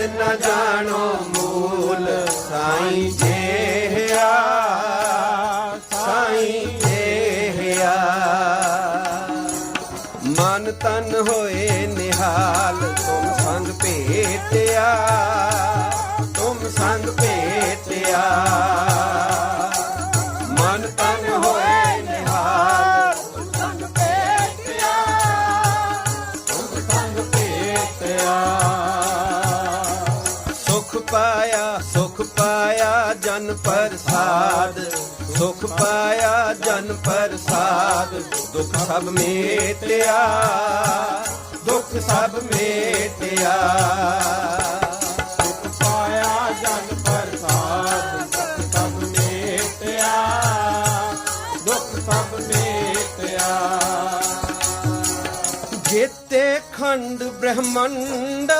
ਭੇਦ ਨ ਜਾਣੋ ਮੂਲ, ਸਾਈਂ ਜੇਹਿਆ ਸਾਈਂ ਜੇਹਿਆ ਮਨ ਤਨ ਹੋਏ ਨਿਹਾਲ, ਤੁਮ ਸੰਗ ਭੇਟਿਆ, ਤੁਮ ਸੰਗ ਭੇਟਿਆ। ਮਨ ਤਨ ਹੋਏ ਪਾਇਆ, ਸੁਖ ਪਾਇਆ ਜਨ ਪ੍ਰਸਾਦ। ਸੁਖ ਪਾਇਆ ਜਨ ਪ੍ਰਸਾਦ। ਦੁੱਖ ਸਭ ਮੇਟਿਆ, ਦੁੱਖ ਸਭ ਮੇਟਿਆ। ਸੁਖ ਪਾਇਆ ਜਨ ਪ੍ਰਸਾਦ ਦੁੱਖ ਸਭ ਮੇਟਿਆ, ਦੁੱਖ ਸਭ ਮੇਟਿਆ। ਜੇਤੇ ਖੰਡ ਬ੍ਰਹਮੰਡ